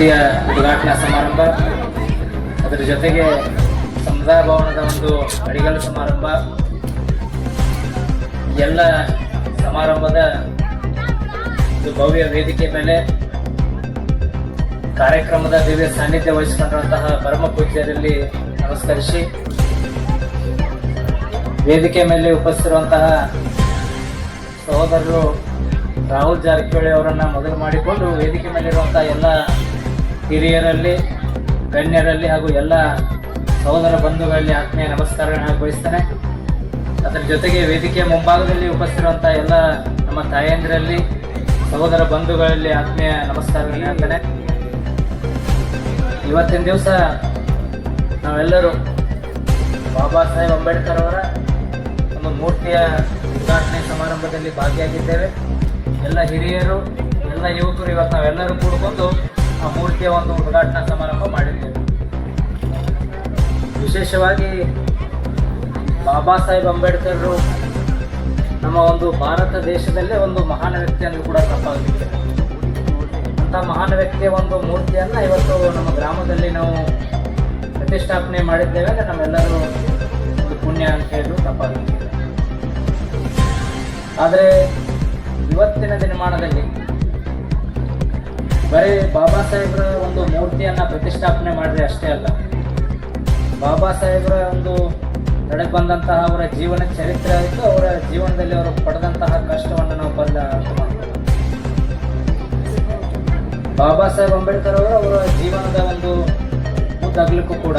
ಮೂರ್ತಿಯ ಉದ್ಘಾಟನಾ ಸಮಾರಂಭ. ಅದರ ಜೊತೆಗೆ ಸಮುದಾಯ ಭವನದ ಒಂದು ಅಡಿಗಲ್ ಸಮಾರಂಭ. ಎಲ್ಲ ಸಮಾರಂಭದ ಒಂದು ಭವ್ಯ ವೇದಿಕೆ ಮೇಲೆ ಕಾರ್ಯಕ್ರಮದ ದಿವ್ಯ ಸಾನ್ನಿಧ್ಯ ವಹಿಸಿಕೊಂಡಂತಹ ಪರಮ ಪೂಜ್ಯರಲ್ಲಿ ನಮಸ್ಕರಿಸಿ, ವೇದಿಕೆ ಮೇಲೆ ಉಪಸ್ಥಿತಿರುವಂತಹ ಸಹೋದರರು ರಾಹುಲ್ ಜಾರಕಿಹೊಳಿ ಅವರನ್ನ ಮೊದಲು ಮಾಡಿಕೊಂಡು ವೇದಿಕೆ ಮೇಲಿರುವಂತಹ ಎಲ್ಲ ಹಿರಿಯರಲ್ಲಿ, ಗಣ್ಯರಲ್ಲಿ ಹಾಗೂ ಎಲ್ಲ ಸಹೋದರ ಬಂಧುಗಳಲ್ಲಿ ಆತ್ಮೀಯ ನಮಸ್ಕಾರಗಳನ್ನು ಬಯಸ್ತೇನೆ ಅದರ ಜೊತೆಗೆ ವೇದಿಕೆಯ ಮುಂಭಾಗದಲ್ಲಿ ಉಪಸ್ಥಿರುವಂಥ ಎಲ್ಲ ನಮ್ಮ ತಾಯಂದಿರಲ್ಲಿ, ಸಹೋದರ ಬಂಧುಗಳಲ್ಲಿ ಆತ್ಮೀಯ ನಮಸ್ಕಾರಗಳನ್ನು ಹೇಳ್ತೇನೆ. ಇವತ್ತಿನ ದಿವಸ ನಾವೆಲ್ಲರೂ ಬಾಬಾ ಸಾಹೇಬ್ ಅಂಬೇಡ್ಕರ್ ಅವರ ಒಂದು ಮೂರ್ತಿಯ ಉದ್ಘಾಟನೆ ಸಮಾರಂಭದಲ್ಲಿ ಭಾಗಿಯಾಗಿದ್ದೇವೆ. ಎಲ್ಲ ಹಿರಿಯರು, ಎಲ್ಲ ಯುವಕರು ಇವತ್ತು ನಾವೆಲ್ಲರೂ ಕೂಡಿಕೊಂಡು ಆ ಮೂರ್ತಿಯ ಒಂದು ಉದ್ಘಾಟನಾ ಸಮಾರಂಭ ಮಾಡಿದ್ದೇವೆ. ವಿಶೇಷವಾಗಿ ಬಾಬಾ ಸಾಹೇಬ್ ಅಂಬೇಡ್ಕರ್ ನಮ್ಮ ಒಂದು ಭಾರತ ದೇಶದಲ್ಲೇ ಒಂದು ಮಹಾನ್ ವ್ಯಕ್ತಿ ಎಂದು ಕೂಡ ತಪ್ಪಾಗಿದೆ ಅಂತ ಮಹಾನ್ ವ್ಯಕ್ತಿಯ ಒಂದು ಮೂರ್ತಿಯನ್ನ ಇವತ್ತು ನಮ್ಮ ಗ್ರಾಮದಲ್ಲಿ ನಾವು ಪ್ರತಿಷ್ಠಾಪನೆ ಮಾಡಿದ್ದೇವೆ ಅಂದರೆ ನಮ್ಮೆಲ್ಲರೂ ಒಂದು ಪುಣ್ಯ ಅಂತ ಹೇಳಿ ತಪ್ಪಾಗಿದೆ ಆದರೆ ಇವತ್ತಿನ ದಿನಮಾನದಲ್ಲಿ ಬರೀ ಬಾಬಾ ಸಾಹೇಬ್ರ ಒಂದು ಮೂರ್ತಿಯನ್ನ ಪ್ರತಿಷ್ಠಾಪನೆ ಮಾಡಿದ್ರೆ ಅಷ್ಟೇ ಅಲ್ಲ. ಬಾಬಾ ಸಾಹೇಬ್ರ ಒಂದು ನಡೆ ಬಂದಂತಹ ಅವರ ಜೀವನ ಚರಿತ್ರೆ ಆಯಿತು ಅವರ ಜೀವನದಲ್ಲಿ ಅವರು ಪಡೆದಂತಹ ಕಷ್ಟವನ್ನು ನಾವು ಬಂದ ಬಾಬಾ ಸಾಹೇಬ್ ಅಂಬೇಡ್ಕರ್ ಅವರು ಅವರ ಜೀವನದ ಒಂದು ಮುದ್ದಾಗಲಿಕ್ಕೂ ಕೂಡ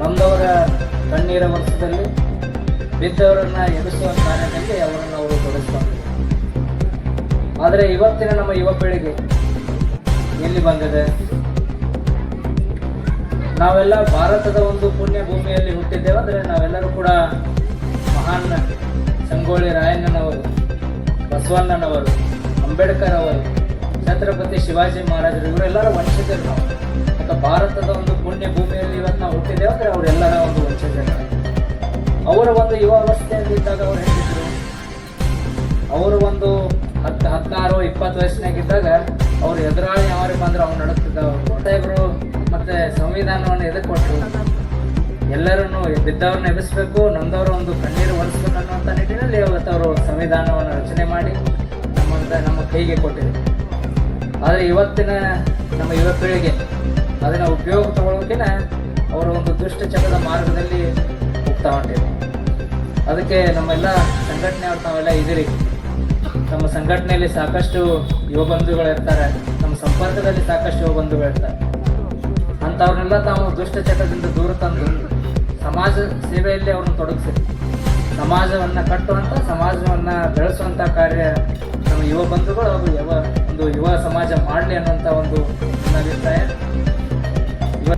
ಬಂದವರ ಕಣ್ಣೀರ ವರ್ಷದಲ್ಲಿ ಬಿದ್ದವರನ್ನ ಎದುರಿಸುವ ಕಾರ್ಯದಲ್ಲಿ ಅವರನ್ನು ಅವರು ಬಳಸ್ತಾರೆ ಆದರೆ ಇವತ್ತಿನ ನಮ್ಮ ಯುವ ಪೀಳಿಗೆ ಎಲ್ಲಿ ಬಂದಿದೆ? ನಾವೆಲ್ಲ ಭಾರತದ ಒಂದು ಪುಣ್ಯ ಭೂಮಿಯಲ್ಲಿ ಹುಟ್ಟಿದ್ದೇವೆ ಅಂದರೆ ನಾವೆಲ್ಲರೂ ಕೂಡ ಮಹಾನ್ ಸಂಗೊಳ್ಳಿ ರಾಯಣ್ಣನವರು, ಬಸವಣ್ಣನವರು ಅಂಬೇಡ್ಕರ್ ಅವರು ಛತ್ರಪತಿ ಶಿವಾಜಿ ಮಹಾರಾಜರು, ಇವರೆಲ್ಲರ ವಂಶಜರು ನಾವು. ಮತ್ತು ಭಾರತದ ಒಂದು ಪುಣ್ಯ ಭೂಮಿಯಲ್ಲಿ ಇವತ್ತು ನಾವು ಹುಟ್ಟಿದ್ದೇವೆ ಅಂದರೆ ಅವರೆಲ್ಲರ ಒಂದು ವಂಶಜರು. ಅವರ ಒಂದು ಯುವ ಅವರು ಹೇಳಿದ್ರು ಅವರು ಒಂದು ಹತ್ತು ಹದಿನಾರು, ಇಪ್ಪತ್ತು ವಯಸ್ಸಿನಾಗಿದ್ದಾಗ ಅವ್ರು ಎದುರಾಳಿ ಯಾವಾಗ ಬಂದ್ರೆ ಅವ್ರು ನಡುತ್ತಿದ್ದವರು ಸಾಹೇಬರು ಮತ್ತೆ ಸಂವಿಧಾನವನ್ನು ಎದಕ್ಕೆ ಕೊಟ್ಟರು ಎಲ್ಲರನ್ನು ಬಿದ್ದವ್ರನ್ನ ಎಬ್ಬಿಸ್ಬೇಕು ನಂದವರು ಒಂದು ಕಣ್ಣೀರು ಒರೆಸ್ಬೇಕು ಅನ್ನುವಂಥ ನಿಟ್ಟಿನಲ್ಲಿ ಇವತ್ತು ಅವರು ಸಂವಿಧಾನವನ್ನು ರಚನೆ ಮಾಡಿ ನಮ್ಮಂತ ನಮ್ಮ ಕೈಗೆ ಕೊಟ್ಟಿದ್ರು. ಆದರೆ ಇವತ್ತಿನ ನಮ್ಮ ಯುವ ಪೀಳಿಗೆ ಅದನ್ನು ಉಪಯೋಗ ತಗೊಳ್ಳೋಕಿನ ಅವರ ಒಂದು ದುಷ್ಟಚಕದ ಮಾರ್ಗದಲ್ಲಿ ಹೋಗ್ತಾ ಹೊಂಟಿದೆ ಅದಕ್ಕೆ ನಮ್ಮೆಲ್ಲ ಸಂಘಟನೆ ಅವ್ರು ತಾವೆಲ್ಲ ಇದ್ದೀರಿ. ನಮ್ಮ ಸಂಘಟನೆಯಲ್ಲಿ ಸಾಕಷ್ಟು ಯುವ ಬಂಧುಗಳು ಇರ್ತಾರೆ. ನಮ್ಮ ಸಂಪರ್ಕದಲ್ಲಿ ಸಾಕಷ್ಟು ಯುವ ಬಂಧುಗಳು ಇರ್ತಾರೆ. ಅಂಥವ್ರನ್ನೆಲ್ಲ ತಾವು ದುಷ್ಟಚಟದಿಂದ ದೂರ ತಂದು ಸಮಾಜ ಸೇವೆಯಲ್ಲಿ ಅವ್ರನ್ನ ತೊಡಗಿಸಿ, ಸಮಾಜವನ್ನು ಕಟ್ಟುವಂಥ ಸಮಾಜವನ್ನು ಬೆಳೆಸುವಂಥ ಕಾರ್ಯ ನಮ್ಮ ಯುವ ಬಂಧುಗಳು ಅವರು ಯಾವ ಒಂದು ಯುವ ಸಮಾಜ ಮಾಡಲಿ ಅನ್ನುವಂಥ ಒಂದು